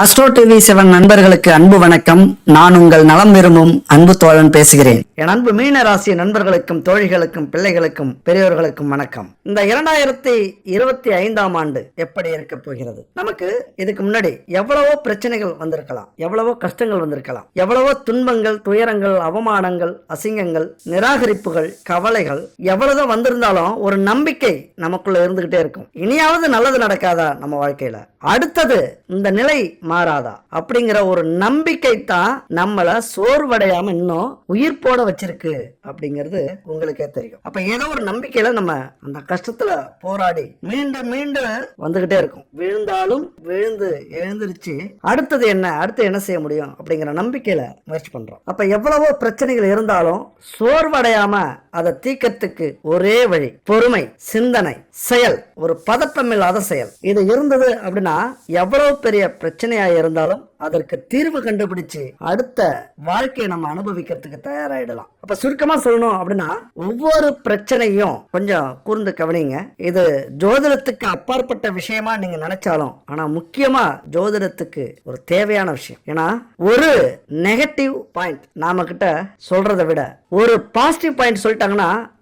Astro TV seven நண்பர்களுக்கு அன்பு வணக்கம். நான் உங்கள் நலம் விரும்பும் அன்பு தோழன் பேசுகிறேன். என் அன்பு மீன ராசி நண்பர்களுக்கும் தோழிகளுக்கும் பிள்ளைகளுக்கும் பெரியவர்களுக்கும் வணக்கம். இந்த இரண்டாயிரத்தி இருபத்தி ஐந்தாம் ஆண்டு எப்படி இருக்க போகிறது? நமக்கு இதுக்கு முன்னாடி எவ்வளவோ பிரச்சனைகள் வந்திருக்கலாம். எவ்வளவோ கஷ்டங்கள் வந்திருக்கலாம். எவ்வளவோ துன்பங்கள் துயரங்கள் அவமானங்கள் அசிங்கங்கள் நிராகரிப்புகள் கவலைகள் எவ்வளவு வந்திருந்தாலும் ஒரு நம்பிக்கை நமக்குள்ள இருந்துகிட்டே இருக்கும். இனியாவது நல்லது நடக்காதா நம்ம வாழ்க்கையில? அடுத்தது இந்த நிலை மாறாதா? அப்படிங்கிற ஒரு நம்பிக்கை தான் நம்மள சோர்வடையாம இன்னும் உயிர் போட வச்சிருக்கு அப்படிங்கிறது உங்களுக்கே தெரியும். அப்ப ஏதோ ஒரு நம்பிக்கையில நம்ம அந்த கஷ்டத்துல போராடி மீண்டும் மீண்டும் வந்துகிட்டே இருக்கும். விழுந்தாலும் விழுந்து எழுந்திருச்சு அடுத்தது என்ன? அடுத்து என்ன செய்ய முடியும்? அப்படிங்கிற நம்பிக்கையில முயற்சி பண்றோம். அப்ப எவ்வளவோ பிரச்சனைகள் இருந்தாலும் சோர்வடையாம அதை தீக்கத்துக்கு ஒரே வழி பொறுமை சிந்தனை செயல். ஒரு பதட்டம் இல்லாத செயல். இது இருந்தது அப்படின்னா எவ்வளவு பெரிய பிரச்சனையா இருந்தாலும் அதற்கு தீர்வு கண்டுபிடிச்சு அடுத்த வாழ்க்கையை நம்ம அனுபவிக்கிறதுக்கு தயாராகிடலாம் அப்ப சுருக்கமா சொல்லணும் அப்படின்னா ஒவ்வொரு பிரச்சனையும் கொஞ்சம் கூர்ந்து கவனிங்க. இது ஜோதிடத்துக்கு அப்பாற்பட்ட விஷயமா நீங்க நினைச்சாலும் ஆனா முக்கியமா ஜோதிடத்துக்கு ஒரு தேவையான விஷயம். ஏன்னா ஒரு நெகட்டிவ் பாயிண்ட் நாம கிட்ட சொல்றதை விட ஒரு பாசிட்டிவ் பாயிண்ட் சொல்லிட்டாங்கன்னா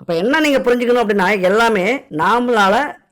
அப்போ என்ன நீங்கள் புரிஞ்சுக்கணும் அப்படின்னா எல்லாமே நாமளால்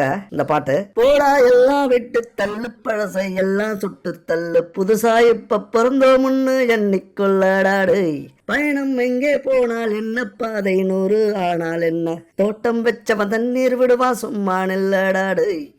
அப்படிங்கிறதுக்காக இந்த பாட்டு. போடா எல்லாம் விட்டு தள்ளு பழசை எல்லாம் சுட்டு தள்ளு புதுசா இப்ப பிறந்தோம்னு எண்ணிக்கொள்ளடாடு. பயணம் எங்கே போனால் என்ன பாதை நூறு? ஆனால் என்ன? தோட்டம் வச்சவன் தண்ணீர் விடுவா சும்மா நெல்லடாடு.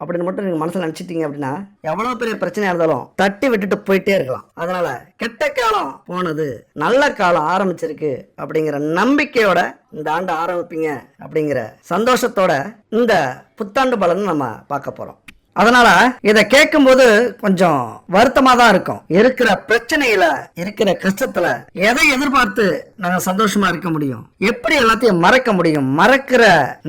அப்படின்னு மட்டும் நீங்க மனசுல நினைச்சிட்டீங்க அப்படின்னா எவ்வளவு பெரிய பிரச்சனையா இருந்தாலும் தட்டி விட்டுட்டு போயிட்டே இருக்கலாம். அதனால கெட்ட காலம் போனது நல்ல காலம் ஆரம்பிச்சிருக்கு அப்படிங்கிற நம்பிக்கையோட இந்த ஆண்டு ஆரம்பிப்பீங்க அப்படிங்கிற சந்தோஷத்தோட இந்த புத்தாண்டு பலன் நம்ம பார்க்க போறோம். அதனால இதை கேட்கும்போது கொஞ்சம் வருத்தமா தான் இருக்கும். இருக்கிற பிரச்சனையில இருக்கிற கஷ்டத்துல எதை எதிர்பார்த்து நாங்க சந்தோஷமா இருக்க முடியும். எப்படி எல்லாத்தையும் மறக்க முடியும்? மறக்கிற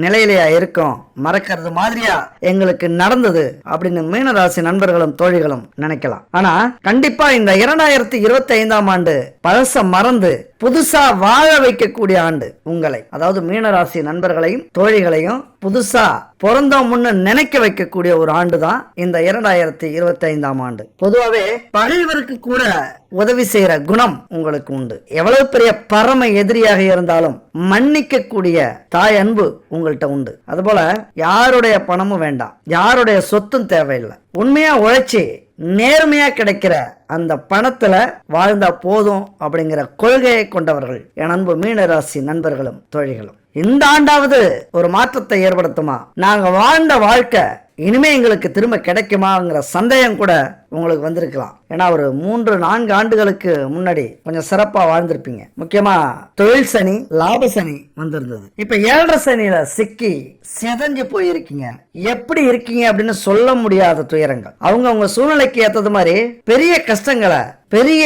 நிலையிலேயா இருக்கும்? மறக்கிறது மாதிரியா எங்களுக்கு நடந்தது அப்படின்னு மீனராசி நண்பர்களும் தோழிகளும் நினைக்கலாம். ஆனா கண்டிப்பா இந்த இரண்டாயிரத்தி இருபத்தி ஐந்தாம் ஆண்டு பழச மறந்து புதுசா வாழ வைக்கக்கூடிய ஆண்டு உங்களை. அதாவது மீனராசி நண்பர்களையும் தோழிகளையும் புதுசா பிறந்தோம் முன்னு நினைக்க வைக்கக்கூடிய ஒரு ஆண்டு தான் இந்த இரண்டாயிரத்தி இருபத்தி ஐந்தாம் ஆண்டு. பொதுவாகவே பகைவருக்கு கூட உதவி செய்யற குணம் உங்களுக்கு உண்டு. எவ்வளவு பெரிய பரம எதிரியாக இருந்தாலும் மன்னிக்கக்கூடிய தாய் அன்பு உங்கள்கிட்ட உண்டு. அதுபோல யாருடைய பணமும் வேண்டாம். யாருடைய சொத்தும் தேவையில்லை. உண்மையா உழைச்சி நேர்மையா கிடைக்கிற அந்த பணத்துல வாழ்ந்தா போதும் அப்படிங்கிற கொள்கையை கொண்டவர்கள் என் அன்பு மீனராசி நண்பர்களும் தோழிகளும். இந்த ஆண்டாவது ஒரு மாற்றத்தை ஏற்படுத்துமா? நாங்க வாழ்ந்த வாழ்க்கை இனிமே எங்களுக்கு திரும்ப கிடைக்குமாங்கிற சந்தேகம் கூட உங்களுக்கு வந்திருக்கலாம். ஏன்னா ஒரு மூன்று நான்கு ஆண்டுகளுக்கு முன்னாடி கொஞ்சம் சிறப்பாக வாழ்ந்திருப்பீங்க. முக்கியமாக தொழில் சனி லாப சனி வந்திருந்தது. இப்போ ஏழரை சனியில் சிக்கி சிதஞ்சு போயிருக்கீங்க. எப்படி இருக்கீங்க அப்படின்னு சொல்ல முடியாத துயரங்கள். அவங்க அவங்க சூழ்நிலைக்கு ஏற்றது மாதிரி பெரிய கஷ்டங்களை பெரிய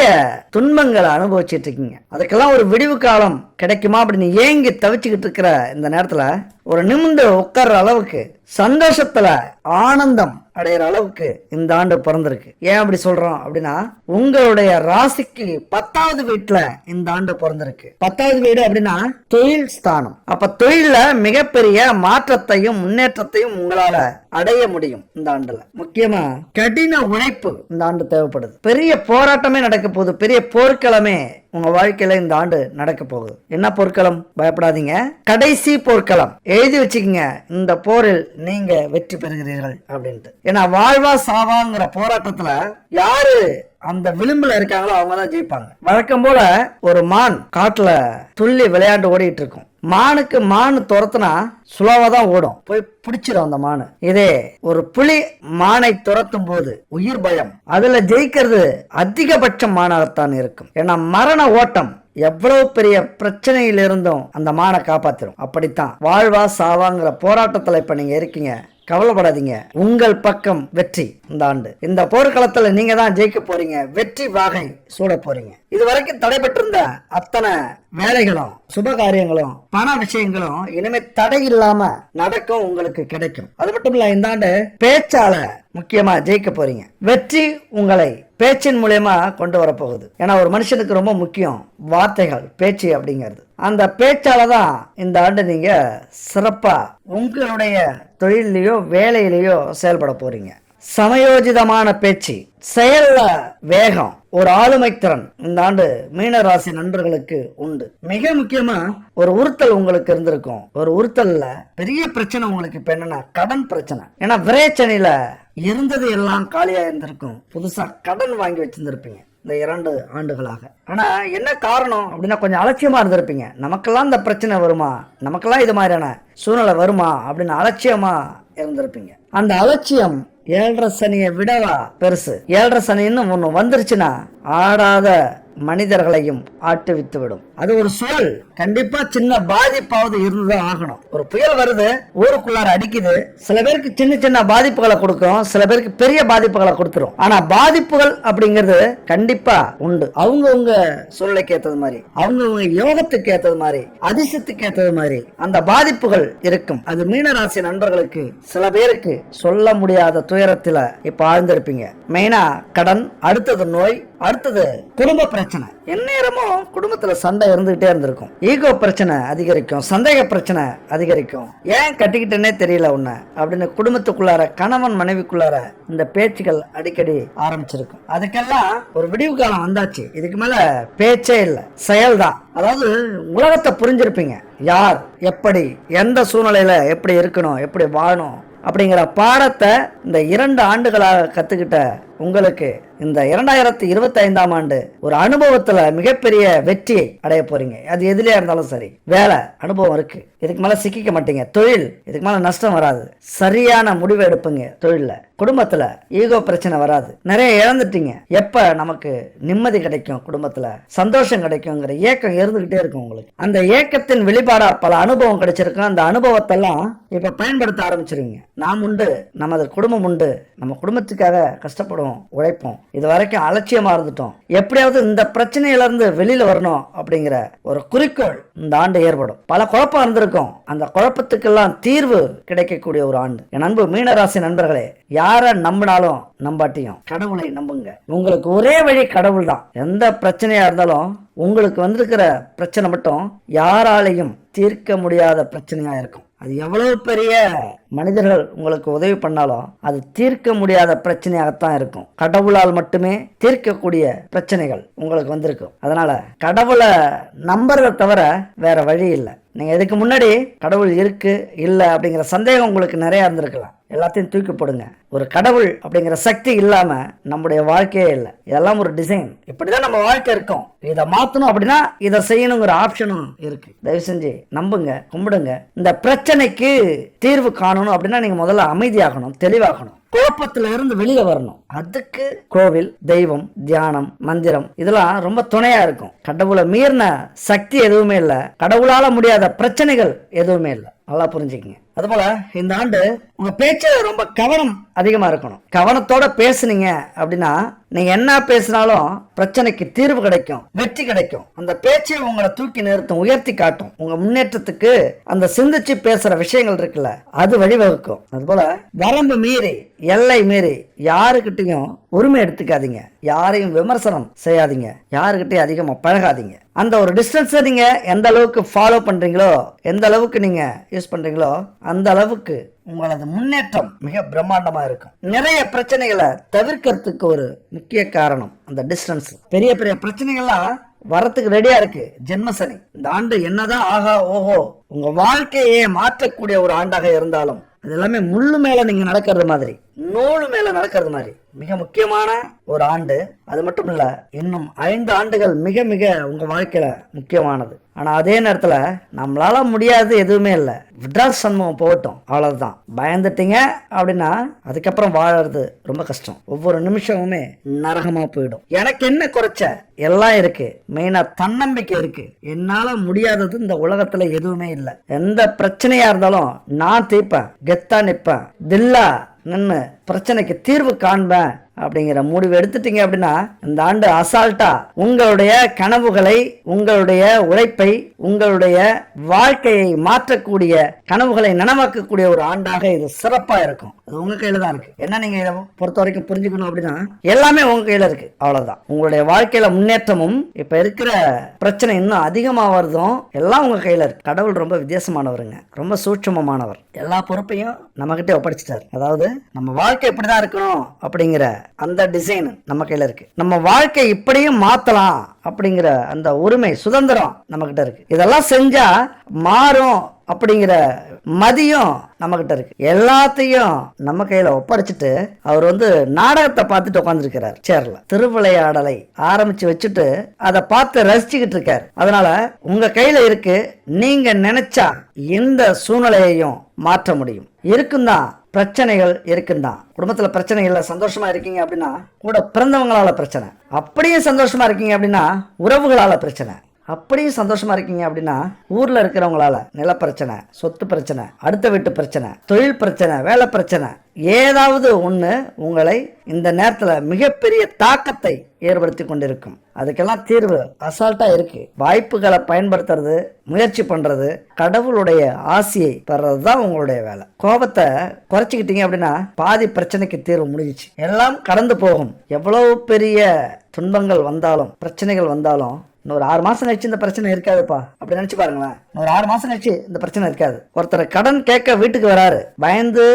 துன்பங்களை அனுபவிச்சிட்டு இருக்கீங்க அதுக்கெல்லாம் ஒரு விடிவு காலம் கிடைக்குமா அப்படின்னு ஏங்கி தவிச்சுக்கிட்டு இருக்கிற இந்த நேரத்தில் ஒரு நிமிந்து உட்கார்ற அளவுக்கு சந்தோஷத்தில் ஆனந்தம் அடையிற அளவுக்கு இந்த ஆண்டு பிறந்திருக்கு. ஏன் அப்படி சொல்றோம் அப்படின்னா உங்களுடைய ராசிக்கு பத்தாவது வீட்டுல இந்த ஆண்டு பிறந்திருக்கு. பத்தாவது வீடு அப்படின்னா தொழில் ஸ்தானம். அப்ப தொழில மிகப்பெரிய மாற்றத்தையும் முன்னேற்றத்தையும் உங்களால அடைய முடியும் இந்த ஆண்டுல. முக்கியமா கடின உழைப்பு இந்த ஆண்டு தேவைப்படுது. பெரிய போராட்டமே நடக்க போகுது. பெரிய போர்க்களமே உங்க வாழ்க்கையில இந்த ஆண்டு நடக்க போகுது. என்ன போர்க்களம்? பயப்படாதீங்க. கடைசி போர்க்களம். எழுதி வச்சுக்கங்க. இந்த போரில் நீங்க வெற்றி பெறுகிறீர்கள் அப்படின்ட்டு. ஏன்னா வாழ்வா சாவாங்கிற போராட்டத்துல யாரு அந்த விளிம்புல இருக்காங்களோ அவங்க தான் ஜெயிப்பாங்க. வழக்கம் போல ஒரு மான் காட்டுல துள்ளி விளையாண்டு ஓடிட்டு இருக்கும். மானுக்கு மான் துரத்துனா சுலவா தான் ஓடும். போய் பிடிச்சிடும் அந்த மானு. இதே ஒரு புலி மானை துரத்தும் போது உயிர் பயம். அதுல ஜெயிக்கிறது அதிகபட்சம் மானாகத்தான் இருக்கும். ஏன்னா மரண ஓட்டம் எவ்வளவு பெரிய பிரச்சனையில் இருந்தும் அந்த மானை காப்பாத்திரும். அப்படித்தான். வாழ்வா சாவாங்கிற போராட்டத்துல இப்ப நீங்க இருக்கீங்க. கவலைப்படாதீங்க. உங்கள் பக்கம் வெற்றி. இந்த ஆண்டு. இந்த போர்க்களத்துல நீங்க தான் ஜெயிக்க போறீங்க. வெற்றி வாகை சூட போறீங்க. இது வரைக்கும் தடைபட்டிருந்த அத்தனை வேலைகளும் சுப காரியங்களும் பண விஷயங்களும் இனிமே தடை இல்லாம நடக்கும் உங்களுக்கு கிடைக்கும். அது மட்டும் இல்ல இந்த ஆண்டு பேச்சால முக்கியமா ஜெயிக்க போறீங்க. வெற்றி உங்களை பேச்சின் மூலயமா கொண்டு வரப்போகுது. ஏன்னா ஒரு மனுஷனுக்கு ரொம்ப முக்கியம் வார்த்தைகள் பேச்சு அப்படிங்கிறது. அந்த பேச்சால தான் இந்த ஆண்டு நீங்க சிறப்பா உங்களுடைய தொழிலையோ வேலையிலையோ செயல்பட போறீங்க. சமயோஜிதமான பேச்சு செயல்ல வேகம் ஒரு ஆளுமை திறன் இந்த ஆண்டு மீனராசி நண்பர்களுக்கு உண்டு. மிக முக்கியமா ஒரு உறுத்தல் உங்களுக்கு இருந்திருக்கும். ஒரு உறுத்தல்ல பெரிய பிரச்சனை உங்களுக்கு இப்ப என்னன்னா கடன் பிரச்சனை. ஏன்னா விரைச்சனையில இருந்தது எல்லாம் காலியா இருந்திருக்கும். புதுசா கடன் வாங்கி வச்சிருந்திருப்பீங்க இந்த இரண்டு ஆண்டுகளாக. ஆனா என்ன காரணம் அப்படின்னா கொஞ்சம் அலட்சியமா இருந்திருப்பீங்க. நமக்கெல்லாம் இந்த பிரச்சனை வருமா? நமக்கெல்லாம் இது மாதிரியான சூழ்நிலை வருமா? அப்படின்னு அலட்சியமா இருந்திருப்பீங்க. அந்த அலட்சியம் ஏழரை சனியை விடவா பெருசு. ஏழரை சனின்னு ஒன்று வந்துருச்சுன்னா ஆடாத மனிதர்களையும் ஆட்டுவித்து விடும் அது ஒரு சூழல் கண்டிப்பா சின்ன பாதிப்பாவது இருந்துதான் ஆகணும். ஒரு புயல் வருது ஊருக்குள்ளார அடிக்குது சில பேருக்கு சின்ன சின்ன பாதிப்புகளை கொடுக்கும் சில பேருக்கு பெரிய பாதிப்புகளை கொடுத்துரும். ஆனா பாதிப்புகள் அப்படிங்கிறது கண்டிப்பா உண்டு. அவங்கவுங்க சூழ்நிலைக்கு ஏத்தது மாதிரி அவங்கவுங்க யோகத்துக்கு ஏத்தது மாதிரி அதிசயத்துக்கு ஏத்தது மாதிரி அந்த பாதிப்புகள் இருக்கும். அது மீனராசி நண்பர்களுக்கு சில பேருக்கு சொல்ல முடியாத துயரத்துல இப்ப ஆழ்ந்திருப்பீங்க. மெயினா கடன் அடுத்தது நோய் அடுத்தது குடும்ப பிரச்சனை. எந்நேரமும் குடும்பத்துல சண்டை இருந்துகிட்டே இருந்திருக்கும். ஈகோ பிரச்சனை அதிகரிக்கும். சந்தேக பிரச்சனை அதிகரிக்கும். ஏன் கட்டிக்கிட்டேனே தெரியல உன்ன அப்படின்னு குடும்பத்துக்குள்ளார கணவன் மனைவிக்குள்ளார இந்த பேச்சுகள் அடிக்கடி ஆரம்பிச்சிருக்கும். அதுக்கெல்லாம் ஒரு விடிவு காலம் வந்தாச்சு. இதுக்கு மேல பேச்சே இல்லை. செயல்தான். அதாவது உலகத்தை புரிஞ்சிருப்பீங்க. யார் எப்படி எந்த சூழ்நிலையில எப்படி இருக்கணும் எப்படி வாழணும் அப்படிங்கிற பாடத்தை இந்த இரண்டு ஆண்டுகளாக கத்துக்கிட்ட உங்களுக்கு இந்த இரண்டாயிரத்தி இருபத்தி ஐந்தாம் ஆண்டு ஒரு அனுபவத்துல மிகப்பெரிய வெற்றி அடைய போறீங்க. அது எதுலயா இருந்தாலும் சரி. வேலை அனுபவம் இருக்கு. இதுக்கு மேல சிக்கிக்க மாட்டீங்க. தொழில் இதுக்கு மேல நஷ்டம் வராது. சரியான முடிவு எடுப்புங்க தொழிலில். குடும்பத்துல ஈகோ பிரச்சனை வராது. நிறைய இழந்துட்டீங்க. எப்ப நமக்கு நிம்மதி கிடைக்கும் குடும்பத்துல? சந்தோஷம் கிடைக்குங்கிற ஏக்கம் இருந்துகிட்டே இருக்கும் உங்களுக்கு. அந்த ஏக்கத்தின் வெளிப்பாடா பல அனுபவம் கிடைச்சிருக்கும். அந்த அனுபவத்தெல்லாம் இப்ப பயன்படுத்த ஆரம்பிச்சிருவீங்க. நாம் உண்டு நமது குடும்பம் உண்டு. நம்ம குடும்பத்துக்காக கஷ்டப்படுவோம். உழைப்போம் இது வரைக்கும் அலட்சியமா இருந்துட்டோம். எப்படியாவது இந்த பிரச்சனையில இருந்து வெளியில வரணும் அப்படிங்கிற ஒரு குறிக்கோள் இந்த ஆண்டு ஏற்படும். பல குழப்பம் இருந்திருக்கும். அந்த குழப்பத்துக்கெல்லாம் தீர்வு கிடைக்கக்கூடிய ஒரு ஆண்டு. என் அன்பு மீனராசி நண்பர்களே யாரை நம்பினாலும் நம்பாட்டியும் கடவுளை நம்புங்க. உங்களுக்கு ஒரே வழி கடவுள் தான் எந்த பிரச்சனையா இருந்தாலும் உங்களுக்கு வந்திருக்கிற பிரச்சனை மட்டும் யாராலையும் தீர்க்க முடியாத பிரச்சனையா இருக்கும். அது எவ்வளவு பெரிய மனிதர்கள் உங்களுக்கு உதவி பண்ணாலும் அது தீர்க்க முடியாத பிரச்சனையாகத்தான் இருக்கும். கடவுளால் மட்டுமே தீர்க்கக்கூடிய பிரச்சனைகள் உங்களுக்கு வந்திருக்கும். அதனால கடவுளை நம்புறதை தவிர வேற வழி இல்லை. நீங்க இதுக்கு முன்னாடி கடவுள் இருக்கு இல்லை அப்படிங்கிற சந்தேகம் உங்களுக்கு நிறைய இருந்திருக்கலாம். எல்லாத்தையும் தூக்கி போடுங்க. ஒரு கடவுள் அப்படிங்கிற சக்தி இல்லாம நம்முடைய வாழ்க்கையே இல்லை. இதெல்லாம் ஒரு டிசைன் இப்படிதான் நம்ம வாழ்க்கை இருக்கும். இதை மாத்தணும் அப்படின்னா இதை செய்யணுங்கிற ஆப்ஷனும் இருக்கு. தயவு செஞ்சு நம்புங்க கும்பிடுங்க. இந்த பிரச்சனைக்கு தீர்வு காணணும் அப்படின்னா நீங்க முதல்ல அமைதியாகணும் தெளிவாகணும். குழப்பத்துல இருந்து வெளியே வரணும். அதுக்கு கோவில் தெய்வம் தியானம் மந்திரம் இதெல்லாம் ரொம்ப துணையா இருக்கும். கடவுளை மீறின சக்தி எதுவுமே இல்லை. கடவுளால முடியாத பிரச்சனைகள் எதுவுமே இல்லை. நல்லா புரிஞ்சுக்கங்க. அதுபோல இந்த ஆண்டு உங்க பேச்சு ரொம்ப கவனம் அதிகமாக இருக்கணும். கவனத்தோட பேசுனீங்க அப்படின்னா நீங்க என்ன பேசினாலும் பிரச்சனைக்கு தீர்வு கிடைக்கும் வெற்றி கிடைக்கும். அந்த பேச்சை உங்களை தூக்கி நிறுத்தும் உயர்த்தி காட்டும். உங்க முன்னேற்றத்துக்கு அந்த சிந்திச்சு பேசுற விஷயங்கள் இருக்குல்ல அது வழிவகுக்கும். அதுபோல வரம்பு மீறி எல்லை மீறி யாருக்கிட்டையும் உரிமை எடுத்துக்காதீங்க. யாரையும் விமர்சனம் செய்யாதீங்க. யாருக்கிட்டையும் அதிகமாக பழகாதீங்க. அந்த ஒரு டிஸ்டன்ஸை நீங்கள் எந்த அளவுக்கு ஃபாலோ பண்றீங்களோ எந்த அளவுக்கு நீங்கள் யூஸ் பண்ணுறீங்களோ அந்த அளவுக்கு உங்களது முன்னேற்றம் மிக பிரம்மாண்டமா இருக்கும். நிறைய பிரச்சனைகளை தவிர்க்கிறதுக்கு ஒரு முக்கிய காரணம் அந்த டிஸ்டன்ஸ் பெரிய பெரிய பிரச்சனைகள்லாம் வரத்துக்கு ரெடியா இருக்கு. ஜென்ம சனி. இந்த ஆண்டு என்னதான் ஆகா ஓஹோ உங்க வாழ்க்கையே மாற்றக்கூடிய ஒரு ஆண்டாக இருந்தாலும் அது எல்லாமே முள்ளு மேல நீங்க நடக்கிறது மாதிரி நூலு மேல நடக்கிறது மாதிரி மிக முக்கியமான ஒரு ஆண்டு. அது மட்டும் இல்ல இன்னும் ஐந்து ஆண்டுகள் மிக மிக உங்க வாழ்க்கையில முக்கியமானது. ஆனால் அதே நேரத்தில் நம்மளால் முடியாது எதுவுமே இல்லை. விட்ரால் சண்முகம் போகட்டும். அவ்வளோதான் பயந்துட்டீங்க அப்படின்னா அதுக்கப்புறம் வாழறது ரொம்ப கஷ்டம். ஒவ்வொரு நிமிஷமுமே நரகமாக போயிடும். எனக்கு என்ன குறைச்ச? எல்லாம் இருக்கு. மெயினாக தன்னம்பிக்கை இருக்கு. என்னால் முடியாதது இந்த உலகத்தில் எதுவுமே இல்லை. எந்த பிரச்சனையாக இருந்தாலும் நான் தீர்ப்பேன். கெத்தா நிற்பேன் தில்லா நின்று பிரச்சனைக்கு தீர்வு காண்பேன். அப்படிங்கிற முடிவு எடுத்துட்டீங்க அப்படின்னா இந்த ஆண்டு அசால்ட்டா உங்களுடைய கனவுகளை உங்களுடைய உழைப்பை உங்களுடைய வாழ்க்கையை மாற்றக்கூடிய கனவுகளை நனவாக்கக்கூடிய ஒரு ஆண்டாக இது சிறப்பா இருக்கும். அது உங்க கையில தான் இருக்கு. என்ன நீங்க இதை பொறுத்த வரைக்கும் புரிஞ்சுக்கணும் அப்படின்னா எல்லாமே உங்க கையில இருக்கு. அவ்வளவுதான். உங்களுடைய வாழ்க்கையில முன்னேற்றமும் இப்ப இருக்கிற பிரச்சனை இன்னும் அதிகமா வருதும் எல்லாம் உங்க கையில இருக்கு. கடவுள் ரொம்ப வித்தியாசமானவருங்க. ரொம்ப சூட்சமமானவர். எல்லா பொறுப்பையும் நம்மகிட்ட ஒப்படைச்சிட்டார் ஒப்படைச்சிட்டாரு. அதாவது நம்ம வாழ்க்கை இப்படிதான் இருக்கணும் அப்படிங்கிற அந்த டிசைன் நம்ம கையில இருக்கு. நம்ம வாழ்க்கை இப்படியும் மாத்தலாம் அப்படிங்கிற அந்த உரிமை சுதந்திரம் நம்ம கிட்ட இருக்கு. இதெல்லாம் செஞ்சா மாறும் அப்படிங்கிற மதியம் நம்ம கிட்ட இருக்கு. எல்லாத்தையும் நம்ம கையில ஒப்படைச்சிட்டு அவர் வந்து நாடகத்தை பார்த்துட்டு உட்காந்துருக்கிறார் சேர்ல திருவிளையாடலை ஆரம்பிச்சு வச்சுட்டு அதை பார்த்து ரசிச்சுக்கிட்டு இருக்காரு. அதனால உங்க கையில இருக்கு. நீங்க நினைச்சா எந்த சூழ்நிலையையும் மாற்ற முடியும். இருக்குந்தான் பிரச்சனைகள் இருக்குந்தான் குடும்பத்தில் பிரச்சனை இல்லை சந்தோஷமா இருக்கீங்க அப்படின்னா கூட பிறந்தவங்களால பிரச்சனை. அப்படியே சந்தோஷமா இருக்கீங்க அப்படின்னா உறவுகளால பிரச்சனை. அப்படியும் சந்தோஷமா இருக்கீங்க அப்படின்னா ஊர்ல இருக்கிறவங்களால நிலப்பிரச்சனை சொத்து பிரச்சனை அடுத்த வீட்டு பிரச்சனை தொழில் பிரச்சனை வேலை பிரச்சனை ஏதாவது ஒன்று உங்களை இந்த நேரத்தில் மிகப்பெரிய தாக்கத்தை ஏற்படுத்தி கொண்டிருக்கும். அதுக்கெல்லாம் தீர்வு அசால்ட்டா இருக்கு. வாய்ப்புகளை பயன்படுத்துறது முயற்சி பண்றது கடவுளுடைய ஆசையை பெறது தான் உங்களுடைய வேலை. கோபத்தை குறைச்சிக்கிட்டீங்க அப்படின்னா பாதி பிரச்சனைக்கு தீர்வு முடிஞ்சிச்சு. எல்லாம் கடந்து போகும். எவ்வளவு பெரிய துன்பங்கள் வந்தாலும் பிரச்சனைகள் வந்தாலும் இன்னொரு ஆறு மாதம் கழிச்சு இந்த பிரச்சனை இருக்காதுப்பா. அப்படி நினச்சி பாருங்களேன். இன்னொரு ஆறு மாதம் கழிச்சு இந்த பிரச்சனை இருக்காது. ஒருத்தர் கடன் கேட்க வீட்டுக்கு வராரு. பயந்து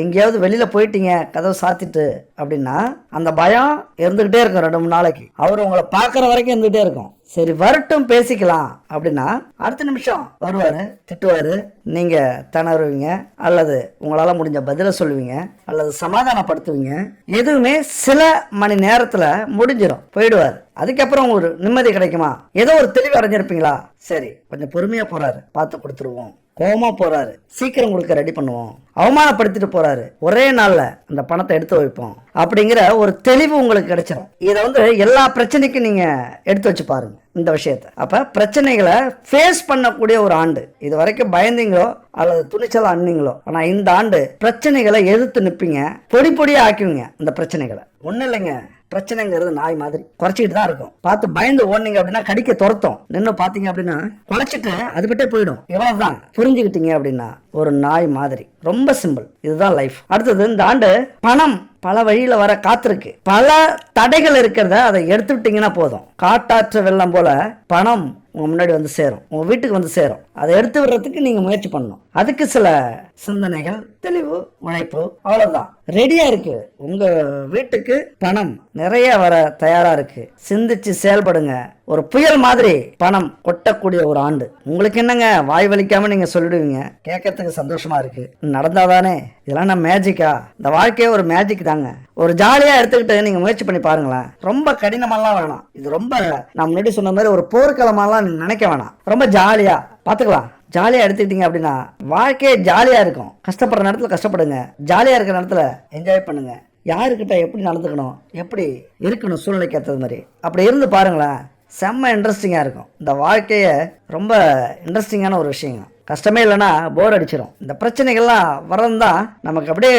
எங்கேயாவது வெளியில் போயிட்டீங்க கதவை சாத்திட்டு அப்படின்னா அந்த பயம் இருந்துகிட்டே இருக்கும் ரெண்டு மூணு நாளைக்கு. அவர் உங்களை பார்க்குற வரைக்கும் இருந்துகிட்டே இருக்கும். சரி வரட்டும் பேசிக்கலாம். அப்படின்னா அடுத்த நிமிஷம் வருவாரு திட்டுவாரு. நீங்க திணறுவீங்க அல்லது உங்களால முடிஞ்ச பதில சொல்லுவீங்க அல்லது சமாதானப்படுத்துவீங்க. எதுவுமே சில மணி நேரத்துல முடிஞ்சிடும் போயிடுவார். அதுக்கப்புறம் ஒரு நிம்மதி கிடைக்குமா? ஏதோ ஒரு தெளிவு அடைஞ்சிருப்பீங்களா சரி கொஞ்சம் பொறுமையா போறாரு பார்த்து கொடுத்துருவோம். கோமா போறாரு சீக்கிரம் கொடுக்க ரெடி பண்ணுவோம். அவமானப்படுத்திட்டு போறாரு ஒரே நாள்ல அந்த பணத்தை எடுத்து வைப்போம். அப்படிங்கிற ஒரு தெளிவு உங்களுக்கு கிடைச்சிடும் இதை வந்து எல்லா பிரச்சனைக்கும் நீங்க எடுத்து வச்சு பாருங்க. இந்த விஷயத்த. அப்போ பிரச்சனைகளை ஃபேஸ் பண்ணக்கூடிய ஒரு ஆண்டு. இது வரைக்கும் பயந்தீங்களோ அல்லது துணிச்சலாக அண்ணீங்களோ? ஆனால் இந்த ஆண்டு பிரச்சனைகளை எதிர்த்து நிற்பீங்க பொடி பொடியாக ஆக்குவீங்க இந்த பிரச்சனைகளை. ஒன்றும் இல்லைங்க. பிரச்சனைங்கிறது நாய் மாதிரி குறைச்சிக்கிட்டு தான் இருக்கும். பார்த்து பயந்து ஓடினீங்க அப்படின்னா கடிக்க துரத்தும். நின்று பார்த்தீங்க அப்படின்னா குறைச்சிட்டு அது விட்டே போயிடும். இவ்வளவுதான். புரிஞ்சுக்கிட்டீங்க அப்படின்னா ஒரு நாய் மாதிரி. ரொம்ப சிம்பிள் இதுதான் லைஃப் அடுத்தது இந்த ஆண்டு பணம். பல வழியில் வர காத்திருக்கு. பல தடைகள் இருக்கிறத அதை எடுத்துக்கிட்டிங்கன்னா போதும். காட்டாற்று வெள்ளம் போல பணம் உங்க முன்னாடி வந்து சேரும். உங்க வீட்டுக்கு வந்து சேரும். அதை எடுத்து விடுறதுக்கு நீங்க முயற்சி பண்ணணும். அதுக்கு சில சிந்தனைகள் தெளிவு உழைப்பு அவ்வளவுதான். ரெடியா இருக்கு. உங்க வீட்டுக்கு பணம் நிறைய வர தயாரா இருக்கு. சிந்திச்சு செயல்படுங்க. ஒரு புயல் மாதிரி பணம் கொட்டக்கூடிய ஒரு ஆண்டு. உங்களுக்கு என்னங்க? வாய் வலிக்காம நீங்க சொல்லிடுவீங்க. கேட்கறதுக்கு சந்தோஷமா இருக்கு. நடந்தாதானே? இதெல்லாம் நான் மேஜிக்கா இந்த வாழ்க்கையே ஒரு மேஜிக் தாங்க. ஒரு ஜாலியா எடுத்துக்கிட்டு நீங்க முயற்சி பண்ணி பாருங்களேன். ரொம்ப கடினமெல்லாம் வேணாம். இது ரொம்ப நான் முன்னாடி சொன்ன மாதிரி ஒரு போர்க்களமெல்லாம் நீங்க நினைக்க வேணாம். ரொம்ப ஜாலியா பாத்துக்கலாம் ஜாலியாக எடுத்துக்கிட்டீங்க அப்படின்னா வாழ்க்கையே ஜாலியாக இருக்கும். கஷ்டப்படுற நேரத்தில் கஷ்டப்படுங்க. ஜாலியாக இருக்கிற நேரத்தில் என்ஜாய் பண்ணுங்க. யாருக்கிட்ட எப்படி நடந்துக்கணும்? எப்படி இருக்கணும்? சூழ்நிலைக்கு ஏற்றது மாதிரி. அப்படி இருந்து பாருங்களேன். செம்ம இன்ட்ரெஸ்டிங்காக இருக்கும். இந்த வாழ்க்கையை ரொம்ப இன்ட்ரெஸ்டிங்கான ஒரு விஷயங்க. கஷ்டமே இல்லைன்னா போர் அடிச்சிடும் இந்த பிரச்சனைகள்லாம் வரது தான் நமக்கு அப்படியே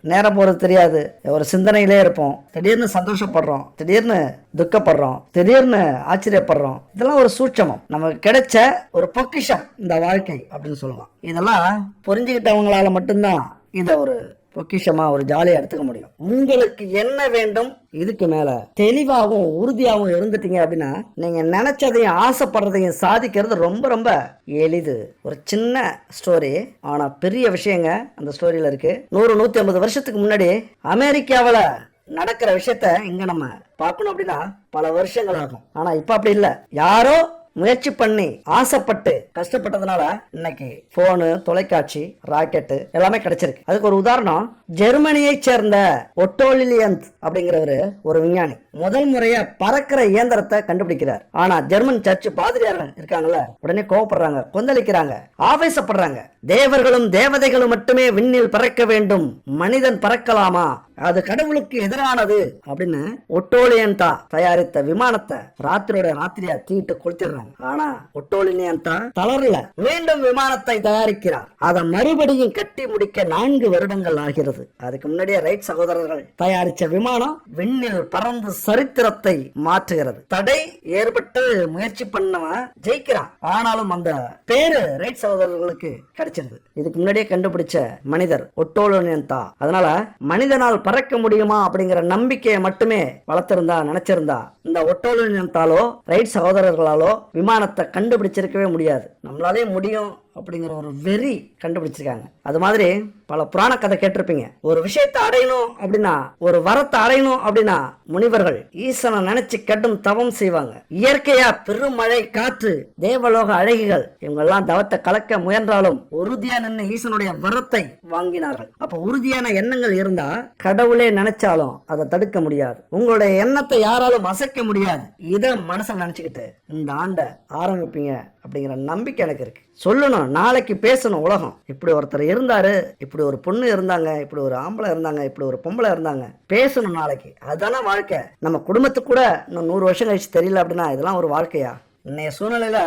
நேரம் போகிறது தெரியாது. ஒரு சிந்தனையிலே இருப்போம். திடீர்னு சந்தோஷப்படுறோம். திடீர்னு துக்கப்படுறோம். திடீர்னு ஆச்சரியப்படுறோம். இதெல்லாம் ஒரு சூட்சமம். நமக்கு கிடைச்ச ஒரு பொக்கிஷம் இந்த வாழ்க்கை அப்படின்னு சொல்லலாம். இதெல்லாம் புரிஞ்சுக்கிட்டவங்களால மட்டும்தான் இதை ஒரு பொக்கிஷமா ஒரு ஜாலியாக எடுத்துக்க முடியும். உங்களுக்கு என்ன வேண்டும்? இதுக்கு மேல. தெளிவாகவும் உறுதியாகவும் இருந்துட்டீங்க அப்படின்னா நீங்க நினைச்சதையும் ஆசைப்படுறதையும் சாதிக்கிறது ரொம்ப ரொம்ப எளிது. ஒரு சின்ன ஸ்டோரி ஆனா பெரிய விஷயங்க அந்த ஸ்டோரியில இருக்கு. நூறு நூத்தி ஐம்பது வருஷத்துக்கு முன்னாடி அமெரிக்காவில் நடக்கிற விஷயத்த இங்க நம்ம பார்க்கணும் அப்படின்னா பல வருஷங்கள் ஆகும். ஆனா இப்ப அப்படி இல்லை. யாரோ முயற்சி பண்ணி ஆசைப்பட்டு கஷ்டப்பட்டதுனால இன்னைக்கு போனு தொலைக்காட்சி ராக்கெட்டு எல்லாமே கிடைச்சிருக்கு. அதுக்கு ஒரு உதாரணம் ஜெர்மனியை சேர்ந்த ஒட்டோலிலியந்த் அப்படிங்கிறவரு ஒரு விஞ்ஞானி. முதல் முறையா பறக்கிற இயந்திரத்தை கண்டுபிடிக்கிறார். ஆனா ஜெர்மன் சர்ச் பாதிரியார்கள் இருக்காங்கல்ல உடனே கோவப்படுறாங்க கொந்தளிக்கிறாங்க ஆவேசப்படுறாங்க. தேவர்களும் தேவதைகளும் மட்டுமே விண்ணில் பறக்க வேண்டும் மனிதன் பறக்கலாமா? அது கடவுளுக்கு எதிரானது அப்படின்னு ஒட்டோலியன்தா தயாரித்த விமானத்தை ராத்திரியோட ராத்திரியா தீட்டு கொளுத்திடுறாங்க. ஆனா ஒட்டோலியன்டா தளரல மீண்டும் விமானத்தை தயாரிக்கிறார். அதை மறுபடியும் கட்டி முடிக்க நான்கு வருடங்கள் ஆகிறது. அதுக்கு முன்னாடியே ரைட் சகோதரர்கள் தயாரிச்ச விமானம் விண்ணில் பறந்து சரித்திரத்தை மாற்றுகிறது. தடை ஏற்பட்டு முயற்சி பண்ணவன் ஜெயிக்கிறான். ஆனாலும் அந்த பேரு ரைட் சகோதரர்களுக்கு கிடைச்சிருது. இதுக்கு முன்னாடியே கண்டுபிடிச்ச மனிதர் ஒட்டோலியன் தான். அதனால மனிதனால் பறக்க முடியுமா அப்படிங்கிற நம்பிக்கையை மட்டுமே வளர்த்திருந்தா நினைச்சிருந்தா இந்த ஒட்டோலியன்தாலோ ரைட் சகோதரர்களாலோ விமானத்தை கண்டுபிடிச்சிருக்கவே முடியாது. நம்மளாலே முடியும் அப்படிங்கிற ஒரு வெறி கண்டுபிடிச்சிருக்காங்க. அது மாதிரி பல புராண கதை கேட்டிருப்பீங்க. ஒரு விஷயத்தை அடையணும் அப்படின்னா ஒரு வரத்தை அடையணும் அப்படின்னா முனிவர்கள் ஈசனை நினைச்சு கெட்டும் தவம் செய்வாங்க. இயற்கையா பெருமழை காற்று தேவலோக அழகிகள் இவங்க எல்லாம் தவத்தை கலக்க முயன்றாலும் உறுதியா நின்று ஈசனுடைய வரத்தை வாங்கினார்கள். அப்ப உறுதியான எண்ணங்கள் இருந்தா கடவுளே நினைச்சாலும் அதை தடுக்க முடியாது. உங்களுடைய எண்ணத்தை யாராலும் அசைக்க முடியாது. இதை மனசை நினைச்சுக்கிட்டு இந்த ஆண்டை ஆரம்பிப்பீங்க அப்படிங்கிற நம்பிக்கை எனக்கு இருக்கு. சொல்லணும் நாளைக்கு பேசணும் உலகம். இப்படி ஒருத்தர் இருந்தாரு இப்படி இப்படி ஒரு பொண்ணு இருந்தாங்க இப்படி ஒரு ஆம்பளை இருந்தாங்க இப்படி ஒரு பொம்பளை இருந்தாங்க பேசணும் நாளைக்கு. அதுதானே வாழ்க்கை. நம்ம குடும்பத்துக்கு கூட இன்னும் நூறு வருஷம் கழிச்சு தெரியல அப்படின்னா இதெல்லாம் ஒரு வாழ்க்கையா? இன்னைய சூழ்நிலையில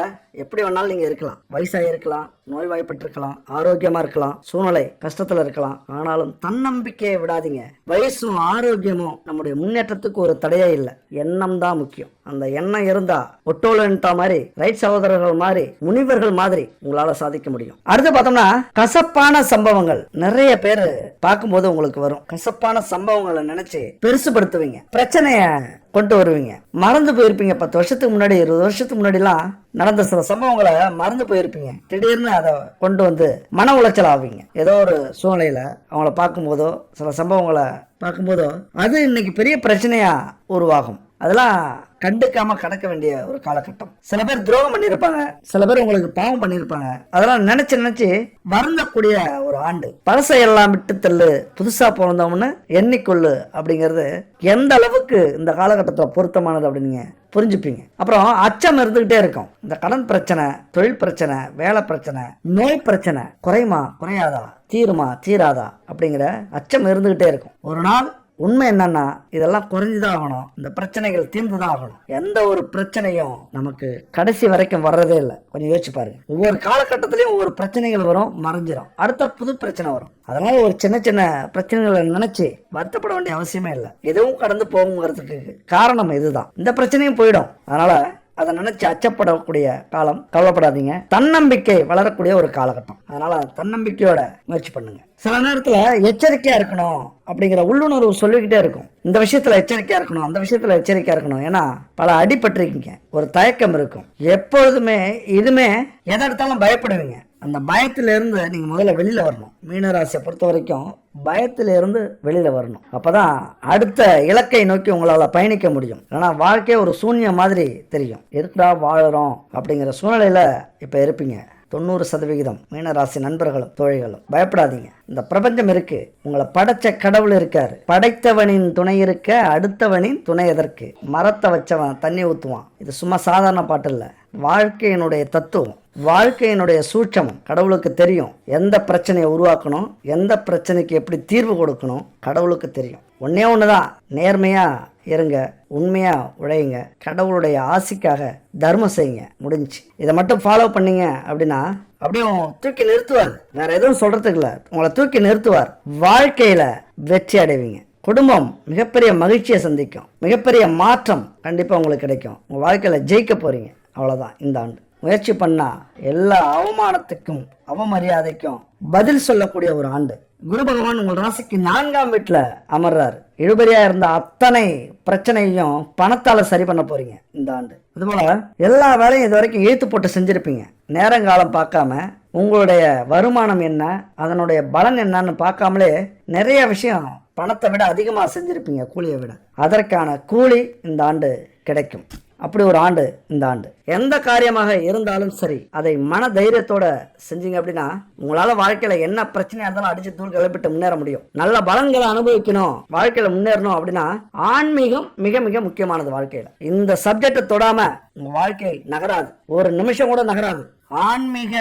எப்படி வேணாலும் நீங்கள் இருக்கலாம். வயசாக இருக்கலாம் நோய்வாய்ப்பட்டிருக்கலாம் ஆரோக்கியமாக இருக்கலாம் சூழ்நிலை கஷ்டத்தில் இருக்கலாம். ஆனாலும் தன்னம்பிக்கையை விடாதீங்க. வயசும் ஆரோக்கியமும் நம்முடைய முன்னேற்றத்துக்கு ஒரு தடையே இல்லை. எண்ணம் தான் முக்கியம். அந்த எண்ணம் இருந்தால் ஒட்டோலன்ட்டா மாதிரி ரைட் சகோதரர்கள் மாதிரி முனிவர்கள் மாதிரி உங்களால் சாதிக்க முடியும். அடுத்து பார்த்தோம்னா கசப்பான சம்பவங்கள். நிறைய பேர் பார்க்கும்போது உங்களுக்கு வரும். கசப்பான சம்பவங்களை நினைச்சு பெருசுபடுத்துவீங்க. பிரச்சனையை கொண்டு வருவீங்க. மறந்து போயிருப்பீங்க. பத்து வருஷத்துக்கு முன்னாடி இருபது வருஷத்துக்கு முன்னாடிலாம் நடந்த சில சம்பவங்களை மறந்து போயிருப்பீங்க. திடீர்னு அதை கொண்டு வந்து மன உளைச்சல் ஆவீங்க. ஏதோ ஒரு சூழ்நிலையில அவங்கள பார்க்கும்போதோ சில சம்பவங்களை பார்க்கும்போதோ அது இன்னைக்கு பெரிய பிரச்சனையா உருவாகும். அதெல்லாம் கண்டுக்காம கடக்க வேண்டிய ஒரு காலகட்டம். சில பேர் துரோகம் பண்ணியிருப்பாங்க. சில பேர் உங்களுக்கு பாவம் பண்ணியிருப்பாங்க. அதெல்லாம் நினைச்சு நினைச்சு வருந்தக்கூடிய ஒரு ஆண்டு. பழசையெல்லாம் விட்டு தள்ளு புதுசா பிறந்தோம்னு எண்ணிக்கொள்ளு அப்படிங்கிறது எந்த அளவுக்கு இந்த காலகட்டத்தில் பொருத்தமானது அப்படின்னு புரிஞ்சுப்பீங்க. அப்புறம் அச்சம் இருந்துகிட்டே இருக்கும். இந்த கடன் பிரச்சனை தொழில் பிரச்சனை வேலை பிரச்சனை நோய் பிரச்சனை குறையுமா குறையாதா தீருமா தீராதா அப்படிங்கிற அச்சம் இருந்துகிட்டே இருக்கும். ஒரு நாள் உண்மை என்னன்னா இதெல்லாம் குறைஞ்சுதான் ஆகணும். இந்த பிரச்சனைகள் தீர்ந்துதான் ஆகணும். எந்த ஒரு பிரச்சனையும் நமக்கு கடைசி வரைக்கும் வர்றதே இல்லை. கொஞ்சம் யோசிச்சு பாருங்க. ஒவ்வொரு காலகட்டத்திலையும் ஒவ்வொரு பிரச்சனைகள் வரும் மறைஞ்சிரும். அடுத்த புது பிரச்சனை வரும். அதனால ஒரு சின்ன சின்ன பிரச்சனைகளை நினைச்சு வருத்தப்பட வேண்டிய அவசியமே இல்லை. எதுவும் கடந்து போகுங்கிறதுக்கு காரணம் இதுதான். இந்த பிரச்சனையும் போயிடும். அதனால அதை நினைச்சு அச்சப்படக்கூடிய காலம் கவலைப்படாதீங்க. தன்னம்பிக்கை வளரக்கூடிய ஒரு காலகட்டம். அதனால தன்னம்பிக்கையோட முயற்சி பண்ணுங்க. சில நேரத்துல எச்சரிக்கையா இருக்கணும் அப்படிங்கிற உள்ளுணர்வு சொல்லிக்கிட்டே இருக்கும். இந்த விஷயத்துல எச்சரிக்கையா இருக்கணும் அந்த விஷயத்துல எச்சரிக்கையா இருக்கணும். ஏன்னா பல அடிபட்டிருக்கீங்க. ஒரு தயக்கம் இருக்கும். எப்பொழுதுமே இதுமே எதை எடுத்தாலும் பயப்படுவீங்க. அந்த பயத்திலேருந்து நீங்கள் முதல்ல வெளியில் வரணும். மீனராசியை பொறுத்த வரைக்கும் பயத்திலேருந்து இருந்து வரணும். வரணும் அப்பதான் அடுத்த இலக்கை நோக்கி உங்களால் பயணிக்க முடியும். ஏன்னா வாழ்க்கையே ஒரு சூன்யம் மாதிரி தெரியும். எதுக்குடா வாழறோம் அப்படிங்கிற சூழ்நிலையில் இப்போ இருப்பீங்க. தொண்ணூறு சதவிகிதம் மீனராசி நண்பர்களும் தோழிகளும். பயப்படாதீங்க. இந்த பிரபஞ்சம் இருக்கு. உங்களை படைச்ச கடவுள் இருக்காரு. படைத்தவனின் துணை இருக்க அடுத்தவனின் துணை எதற்கு? மரத்தை வச்சவன் தண்ணி ஊற்றுவான் இது சும்மா சாதாரண பாட்டு இல்லை. வாழ்க்கையினுடைய தத்துவம். வாழ்க்கையினுடைய சூட்சமம் கடவுளுக்கு தெரியும். எந்த பிரச்சனையை உருவாக்கணும் எந்த பிரச்சனைக்கு எப்படி தீர்வு கொடுக்கணும் கடவுளுக்கு தெரியும். ஒன்றே ஒன்று தான் நேர்மையாக இருங்க உண்மையாக உழையுங்க. கடவுளுடைய ஆசைக்காக தர்மம் செய்யுங்க. முடிஞ்சு. இதை மட்டும் ஃபாலோ பண்ணீங்க அப்படின்னா அப்படியே தூக்கி நிறுத்துவார். வேற எதுவும் சொல்கிறதுக்கு இல்லை. உங்களை தூக்கி நிறுத்துவார். வாழ்க்கையில் வெற்றி அடைவீங்க. குடும்பம் மிகப்பெரிய மகிழ்ச்சியை சந்திக்கும். மிகப்பெரிய மாற்றம் கண்டிப்பாக உங்களுக்கு கிடைக்கும். உங்கள் வாழ்க்கையில் ஜெயிக்க போகிறீங்க அவ்வளோதான் இந்த ஆண்டு. முயற்சி பண்ணா எல்லா அவமானத்துக்கும் அவமரியாதைக்கும் பதில் சொல்லக்கூடிய ஒரு ஆண்டு. குரு பகவான் உங்கள் ராசிக்கு நான்காம் வீட்டில் அமர்றாரு. இழுபறியாக இருந்த அத்தனை பிரச்சனையும் பணத்தால் சரி பண்ண போறீங்க இந்த ஆண்டு. அதுபோல் எல்லா வேலையும் இது வரைக்கும் இழுத்து போட்டு செஞ்சுருப்பீங்க. நேரங்காலம் பார்க்காம உங்களுடைய வருமானம் என்ன அதனுடைய பலன் என்னன்னு பார்க்காமலே நிறைய விஷயம் பணத்தை விட அதிகமாக செஞ்சுருப்பீங்க கூலியை விட. அதற்கான கூலி இந்த ஆண்டு கிடைக்கும். அப்படி ஒரு ஆண்டு இந்த ஆண்டு. எந்த காரியமாக இருந்தாலும் சரி அதை மன தைரியத்தோட செஞ்சீங்க அப்படின்னா உங்களால வாழ்க்கையில என்ன பிரச்சனையா இருந்தாலும் அடிச்சு தூள் கிளப்பிட்டு முன்னேற முடியும். நல்ல பலன்களை அனுபவிக்கணும் வாழ்க்கையில முன்னேறணும் அப்படின்னா ஆன்மீகம் மிக மிக முக்கியமானது வாழ்க்கையில. இந்த சப்ஜெக்டை தொடாம உங்க வாழ்க்கை நகராது. ஒரு நிமிஷம் கூட நகராது. ஆன்மீக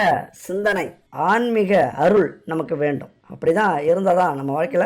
சிந்தனை ஆன்மீக அருள் நமக்கு வேண்டும். அப்படிதான் இருந்தால் தான் நம்ம வாழ்க்கையில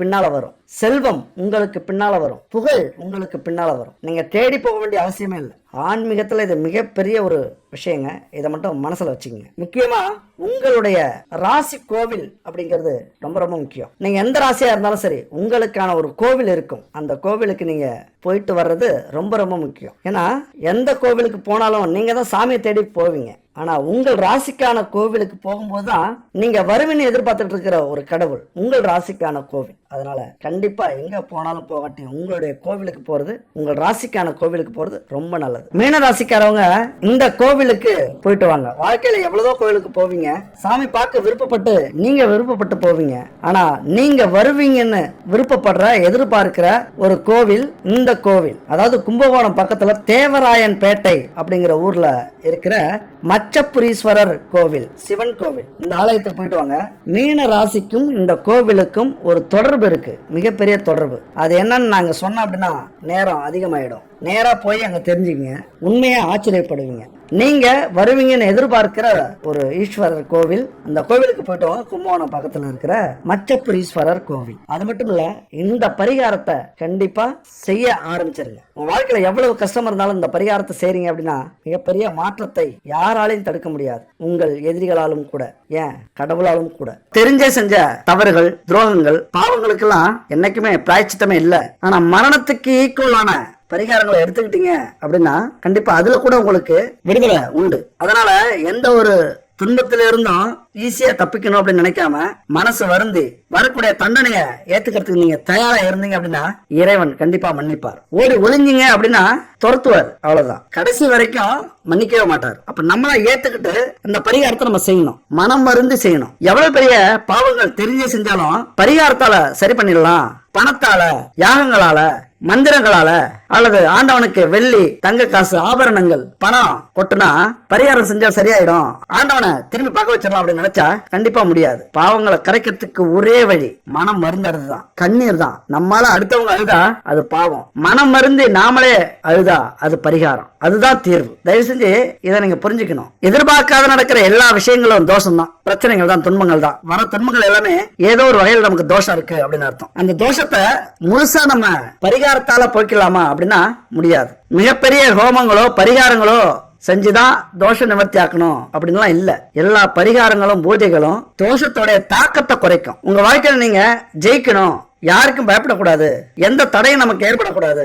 பின்னால வரும். செல்வம் உங்களுக்கு பின்னால வரும். புகழ் உங்களுக்கு பின்னால வரும். நீங்க தேடி போக வேண்டிய அவசியமே இல்லை. ஆன்மீகத்தில் இது மிகப்பெரிய ஒரு விஷயங்க. இதை மட்டும் மனசில் வச்சுக்கோங்க. முக்கியமாக உங்களுடைய ராசி கோவில் அப்படிங்கிறது ரொம்ப ரொம்ப முக்கியம். நீங்கள் எந்த ராசியாக இருந்தாலும் சரி உங்களுக்கான ஒரு கோவில் இருக்கும். அந்த கோவிலுக்கு நீங்கள் போயிட்டு வர்றது ரொம்ப ரொம்ப முக்கியம். ஏன்னா எந்த கோவிலுக்கு போனாலும் நீங்கள் தான் சாமியை தேடி போவீங்க. ஆனால் உங்கள் ராசிக்கான கோவிலுக்கு போகும்போது தான் நீங்கள் வருவின்னு எதிர்பார்த்துட்டு இருக்கிற ஒரு கடவுள் உங்கள் ராசிக்கான கோவில். அதனால கண்டிப்பா எங்க போனாலும் போகாட்டி உங்களுடைய கோவிலுக்கு போறது உங்கள் ராசிக்கான கோவிலுக்கு போறது ரொம்ப நல்லது. மீன ராசிக்காரவங்க இந்த கோவிலுக்கு போயிட்டு வாங்க. வாழ்க்கையில எவ்வளவோ கோவிலுக்கு போவீங்க. சாமி பார்க்க விருப்பப்பட்டு நீங்க விருப்பப்பட்டு போவீங்க. ஆனா நீங்க வருவீங்கன்னு விருப்பப்படுற எதிர்பார்க்கிற ஒரு கோவில் இந்த கோவில். அதாவது கும்பகோணம் பக்கத்துல தேவராயன் பேட்டை அப்படிங்கிற ஊர்ல இருக்கிற மச்சபுரீஸ்வரர் கோவில் சிவன் கோவில். இந்த ஆலயத்துக்கு போயிட்டு வாங்க. மீன ராசிக்கும் இந்த கோவிலுக்கும் ஒரு தொடர்பு இருக்குது மிகப்பெரிய தொடர்பு. அது என்னன்னு நாங்கள் சொன்னோம் அப்படின்னா நேரம் அதிகமாகிடும் நேரா போய் அங்க தெரிஞ்சுக்கங்க. உண்மையா ஆச்சரியப்படுவீங்க. நீங்க வருவீங்கன்னு எதிர்பார்க்கிற ஒரு ஈஸ்வரர் கோவில் அந்த கோவிலுக்கு போயிட்டு வாங்க. கும்பகோணம் பக்கத்துல இருக்கிற மச்சப்பூர் ஈஸ்வரர் கோவில். அது மட்டும் இல்ல இந்த பரிகாரத்தை கண்டிப்பா செய்ய ஆரம்பிச்சிருங்க. உங்க வாழ்க்கையில எவ்வளவு கஷ்டம் இருந்தாலும் இந்த பரிகாரத்தை செய்றீங்க அப்படின்னா மிகப்பெரிய மாற்றத்தை யாராலையும் தடுக்க முடியாது. உங்கள் எதிரிகளாலும் கூட ஏன் கடவுளாலும் கூட. தெரிஞ்சே செஞ்ச தவறுகள் துரோகங்கள் பாவங்களுக்கெல்லாம் என்னைக்குமே பிராய்ச்சித்தமே இல்லை. ஆனா மரணத்துக்கு ஈக்குவலான பரிகாரங்களை எடுத்துக்கிட்டீங்க அப்படின்னா கண்டிப்பா அதுல கூட உங்களுக்கு விடுதலை உண்டு. அதனால எந்த ஒரு துன்பத்தில இருந்தும் ஈஸியா தப்பிக்கணும் அப்படின்னு நினைக்காம மனசு வருந்தி வரக்கூடிய தண்டனைய ஏத்துக்கிறதுக்கு நீங்க தயாரா இருந்தீங்க அப்படின்னா இறைவன் கண்டிப்பா மன்னிப்பார். ஓடி ஒளிஞ்சீங்க அப்படின்னா துரத்துவார். அவ்வளவுதான். கடைசி வரைக்கும் மன்னிக்கவே மாட்டார். அப்ப நம்மள ஏத்துக்கிட்டு இந்த பரிகாரத்தை நம்ம செய்யணும். மனம் மருந்து செய்யணும். எவ்வளவு பெரிய பாவங்கள் தெரிஞ்சு செஞ்சாலும் பரிகாரத்தால சரி பண்ணிடலாம். பணத்தால யாகங்களால மந்திரங்களால அல்லது ஆண்டவனுக்கு வெள்ளி தங்க காசு ஆபரணங்கள் பணம் கொட்டுனா பரிகாரம் செஞ்சா சரியாயிடும். ஆண்டவனை திரும்பி பார்க்க வச்சிடலாம் அப்படின்னு நினைச்சா கண்டிப்பா முடியாது. பாவங்களை கரைக்கிறதுக்கு ஒரே வழி மனம் மருந்துறது தான் கண்ணீர் தான். நம்மால அடுத்தவங்க அழுதா அது பாவம். மனம் மருந்து நாமளே அழுதா அது பரிகாரம். அதுதான் தீர்வு. தயவு செஞ்சு இதை நீங்க புரிஞ்சுக்கணும். எதிர்பார்க்காத நடக்கிற எல்லா விஷயங்களும் தோஷம் தான் பிரச்சனைகள் தான் துன்பங்கள் தான் வர துன்பங்கள் எல்லாமே ஏதோ ஒரு வகையில் நமக்கு தோஷம் இருக்கு அப்படின்னு அர்த்தம். அந்த தோஷத்தை முழுசா நம்ம பரிகாரத்தால போய்க்கலாமா அப்படின்னா முடியாது. மிகப்பெரிய ஹோமங்களோ பரிகாரங்களோ செஞ்சுதான் தோஷ நிவர்த்தி ஆக்கணும் அப்படின்லாம் இல்ல. எல்லா பரிகாரங்களும் பூஜைகளும் தோஷத்தோட தாக்கத்தை குறைக்கும். உங்க வாழ்க்கையில நீங்க ஜெயிக்கணும். யாருக்கும் பயப்படக்கூடாது. எந்த தடையும் நமக்கு ஏற்படக்கூடாது.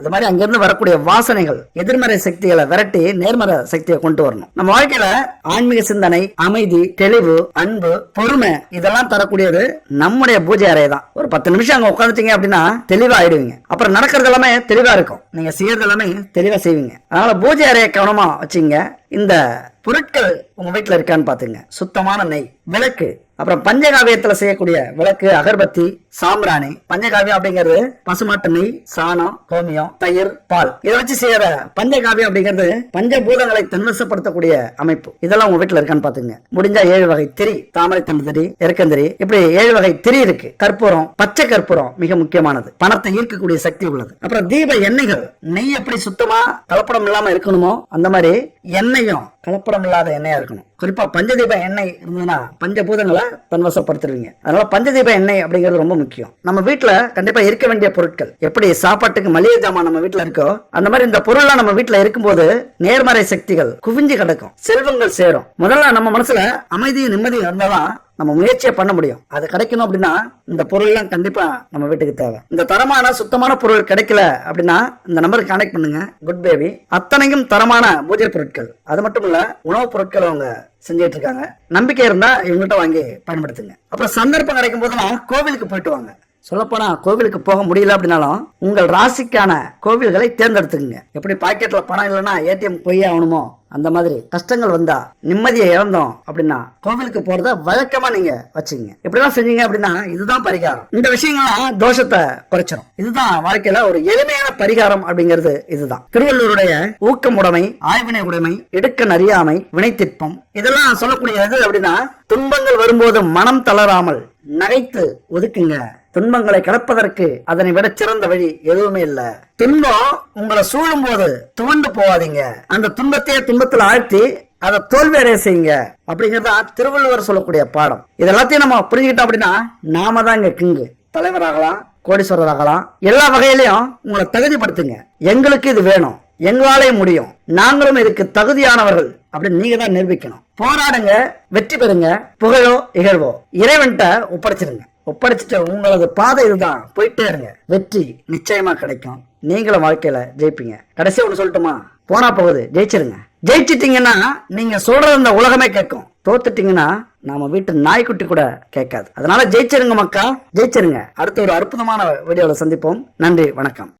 அது மாதிரி அங்கிருந்து வரக்கூடிய வாசனைகள் எதிர்மறை சக்திகளை விரட்டி நேர்மறை சக்தியை கொண்டு வரணும். நம்ம வாழ்க்கையில ஆன்மீக சிந்தனை அமைதி தெளிவு அன்பு பொறுமை இதெல்லாம் தரக்கூடியது நம்முடைய பூஜை அறை தான் ஒரு பத்து நிமிஷம் அங்க உட்காந்துட்டீங்க அப்படின்னா தெளிவா ஆயிடுவீங்க. அப்புறம் நடக்கிறது எல்லாமே தெளிவா இருக்கும். நீங்க செய்யறது எல்லாமே தெளிவா செய்வீங்க. அதனால பூஜை அறையை கவனமா வச்சுங்க. இந்த பொருட்கள் உங்க வீட்டுல இருக்கான்னு பாத்துங்க சுத்தமான நெய் விளக்கு அப்புறம் பஞ்சகாவியத்துல செய்யக்கூடிய விளக்கு அகர்பத்தி சாம்பிராணி பஞ்சகாவியம் அப்படிங்கிறது பசுமாட்டு நெய் சாணம் கோமியம் தயிர் பால். இதை வச்சு செய்யற பஞ்சகாவியம் அப்படிங்கிறது பஞ்சபூதங்களை தன்வசப்படுத்தக்கூடிய அமைப்பு. இதெல்லாம் உங்க வீட்டுல இருக்கான்னு பாத்துங்க முடிஞ்சா ஏழு வகை திரி தாமரை தண்டதிரி எருக்கந்திரி இப்படி ஏழு வகை திரி இருக்கு. கற்பூரம் பச்சை கற்பூரம் மிக முக்கியமானது. பணத்தை ஈர்க்கக்கூடிய சக்தி உள்ளது. அப்புறம் தீப எண்ணெய்கள். நெய் எப்படி சுத்தமா கலப்படம் இல்லாம இருக்கணுமோ அந்த மாதிரி எண்ணெயும் கலப்படம் இல்லாத எண்ணெயா இருக்கணும். குறிப்பா பஞ்சதீப எண்ணெய் இருந்ததுன்னா பஞ்சபூதங்களை தன்வசப்படுத்துருவீங்க. அதனால பஞ்சதீப எண்ணெய் அப்படிங்கிறது ரொம்ப முக்கியம். நம்ம வீட்டுல கண்டிப்பா இருக்க வேண்டிய பொருட்கள். எப்படி சாப்பாட்டுக்கு மளிகை ஜாமான் நம்ம வீட்டுல இருக்கோ அந்த மாதிரி இந்த பொருள்லாம் நம்ம வீட்டுல இருக்கும்போது நேர்மறை சக்திகள் குவிஞ்சு கிடக்கும். செல்வங்கள் சேரும். முதல்ல நம்ம மனசுல அமைதியும் நிம்மதியும் இருந்தாதான் நம்ம முயற்சியை பண்ண முடியும். அது கிடைக்கணும் அப்படின்னா இந்த பொருள்லாம் கண்டிப்பா நம்ம வீட்டுக்கு தேவை. இந்த தரமான சுத்தமான பொருள் கிடைக்கல அப்படின்னா இந்த நம்பருக்கு கனெக்ட் பண்ணுங்க. குட் பேபி அத்தனையும் தரமான பூஜை பொருட்கள். அது மட்டும் இல்ல உணவுப் பொருட்கள் அவங்க செஞ்சுட்டு இருக்காங்க நம்பிக்கை இருந்தா இவங்கள்ட்ட வாங்கி பயன்படுத்துங்க. அப்புறம் சந்தர்ப்பம் கிடைக்கும் போதெல்லாம் கோவிலுக்கு போயிட்டு வாங்க. சொல்லப்போனா கோவிலுக்கு போக முடியல அப்படின்னாலும் உங்கள் ராசிக்கான கோவில்களை தேர்ந்தெடுத்துக்குங்க. எப்படி பாக்கெட்ல பணம் இல்லைன்னா ஏடிஎம் போய் ஆகணுமோ? அந்த மாதிரி கஷ்டங்கள் வந்தா நிம்மதியை இழந்தோம் அப்படின்னா கோவிலுக்கு போறத வழக்கமா நீங்க வச்சுங்க இப்படிலாம் செஞ்சீங்க அப்படின்னா இதுதான் பரிகாரம். இந்த விஷயங்கள்லாம் தோஷத்தை குறைச்சிடும் இதுதான் வாழ்க்கையில ஒரு எளிமையான பரிகாரம் அப்படிங்கிறது இதுதான். திருவள்ளூருடைய ஊக்கமுடைமை ஆய்வினை உடைமை இடுக்க அறியாமை வினைத்திற்பம் இதெல்லாம் சொல்லக்கூடிய எது அப்படின்னா துன்பங்கள் வரும்போது மனம் தளராமல் நகைத்து ஒதுக்குங்க. துன்பங்களை கடப்பதற்கு அதனை விட சிறந்த வழி எதுவுமே இல்ல. துன்பம் உங்களை சூழும் போது துவண்டு போகாதீங்க அந்த துன்பத்தையே துன்பத்தில் ஆழ்த்தி அதை தோல்வி அடைய செய்யுங்க. அப்படிங்கறதா திருவள்ளுவர் சொல்லக்கூடிய பாடம். இது எல்லாத்தையும் நம்ம புரிஞ்சுக்கிட்டோம் அப்படின்னா நாம தான் இங்க கிங்கு. தலைவராகலாம் கோடீஸ்வரராகலாம் எல்லா வகையிலையும் உங்களை தகுதிப்படுத்துங்க. எங்களுக்கு இது வேணும். எங்களாலே முடியும். நாங்களும் இதுக்கு தகுதியானவர்கள். அப்படின்னு நீங்க தான் நிரூபிக்கணும். போராடுங்க வெற்றி பெறுங்க புகழோ இகழ்வோ. இறைவன்கிட்ட ஒப்படைச்சிருங்க. ஒப்படைச்சிட்டு உங்களது பாதை இதுதான். போயிட்டே இருங்க. வெற்றி நிச்சயமா கிடைக்கும். நீங்களும் வாழ்க்கையில ஜெயிப்பீங்க. கடைசி ஒண்ணு சொல்லட்டுமா? போனா போகுது. ஜெயிச்சிருங்க. ஜெயிச்சிட்டீங்கன்னா நீங்க சொல்றது இந்த உலகமே கேட்கும். தோத்துட்டீங்கன்னா நாம வீட்டு நாய்க்குட்டி கூட கேட்காது. அதனால ஜெயிச்சிருங்க மக்கா. ஜெயிச்சிருங்க. அடுத்த ஒரு அற்புதமான வீடியோல சந்திப்போம். நன்றி வணக்கம்.